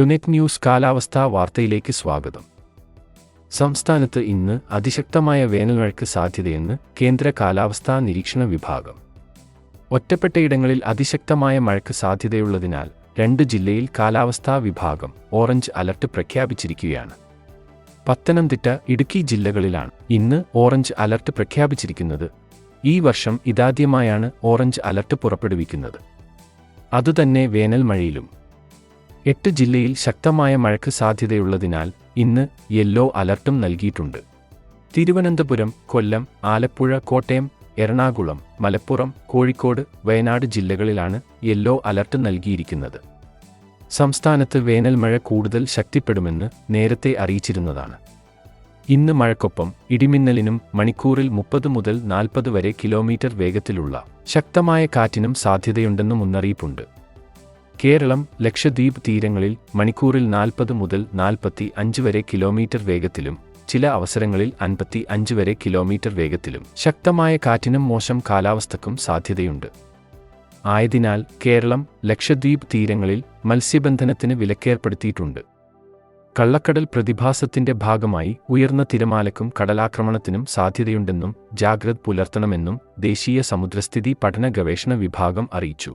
ടുനെറ്റ് news കാലാവസ്ഥാ വാർത്തയിലേക്ക് സ്വാഗതം. സംസ്ഥാനത്ത് ഇന്ന് അതിശക്തമായ വേനൽമഴയ്ക്ക് സാധ്യതയെന്ന് കേന്ദ്ര കാലാവസ്ഥാ നിരീക്ഷണ വിഭാഗം. ഒറ്റപ്പെട്ടയിടങ്ങളിൽ അതിശക്തമായ മഴയ്ക്ക് സാധ്യതയുള്ളതിനാൽ രണ്ട് ജില്ലയിൽ കാലാവസ്ഥാ വിഭാഗം ഓറഞ്ച് അലർട്ട് പ്രഖ്യാപിച്ചിരിക്കുകയാണ്. പത്തനംതിട്ട ഇടുക്കി ജില്ലകളിലാണ് ഇന്ന് ഓറഞ്ച് അലർട്ട് പ്രഖ്യാപിച്ചിരിക്കുന്നത്. ഈ വർഷം ഇതാദ്യമായാണ് ഓറഞ്ച് അലർട്ട് പുറപ്പെടുവിക്കുന്നത്. അതുതന്നെ വേനൽ മഴയിലും എട്ട് ജില്ലയിൽ ശക്തമായ മഴയ്ക്ക് സാധ്യതയുള്ളതിനാൽ ഇന്ന് യെല്ലോ അലർട്ടും നൽകിയിട്ടുണ്ട്. തിരുവനന്തപുരം കൊല്ലം ആലപ്പുഴ കോട്ടയം എറണാകുളം മലപ്പുറം കോഴിക്കോട് വയനാട് ജില്ലകളിലാണ് യെല്ലോ അലർട്ട് നൽകിയിരിക്കുന്നത്. സംസ്ഥാനത്ത് വേനൽ മഴ കൂടുതൽ ശക്തിപ്പെടുമെന്ന് നേരത്തെ അറിയിച്ചിരുന്നതാണ്. ഇന്ന് മഴക്കൊപ്പം ഇടിമിന്നലിനും മണിക്കൂറിൽ മുപ്പത് മുതൽ നാൽപ്പത് വരെ കിലോമീറ്റർ വേഗത്തിലുള്ള ശക്തമായ കാറ്റിനും സാധ്യതയുണ്ടെന്ന് മുന്നറിയിപ്പുണ്ട്. കേരളം ലക്ഷദ്വീപ് തീരങ്ങളിൽ മണിക്കൂറിൽ നാൽപ്പത് മുതൽ നാൽപ്പത്തി അഞ്ച് വരെ കിലോമീറ്റർ വേഗത്തിലും ചില അവസരങ്ങളിൽ അൻപത്തി അഞ്ച് വരെ കിലോമീറ്റർ വേഗത്തിലും. ശക്തമായ കാറ്റിനും മോശം കാലാവസ്ഥക്കും സാധ്യതയുണ്ട്. ആയതിനാൽ കേരളം ലക്ഷദ്വീപ് തീരങ്ങളിൽ മത്സ്യബന്ധനത്തിന് വിലക്കേർപ്പെടുത്തിയിട്ടുണ്ട്. കള്ളക്കടൽ പ്രതിഭാസത്തിന്റെ ഭാഗമായി ഉയർന്ന തിരമാലക്കും കടലാക്രമണത്തിനും സാധ്യതയുണ്ടെന്നും ജാഗ്രത പുലർത്തണമെന്നും ദേശീയ സമുദ്രസ്ഥിതി പഠന ഗവേഷണ വിഭാഗം അറിയിച്ചു.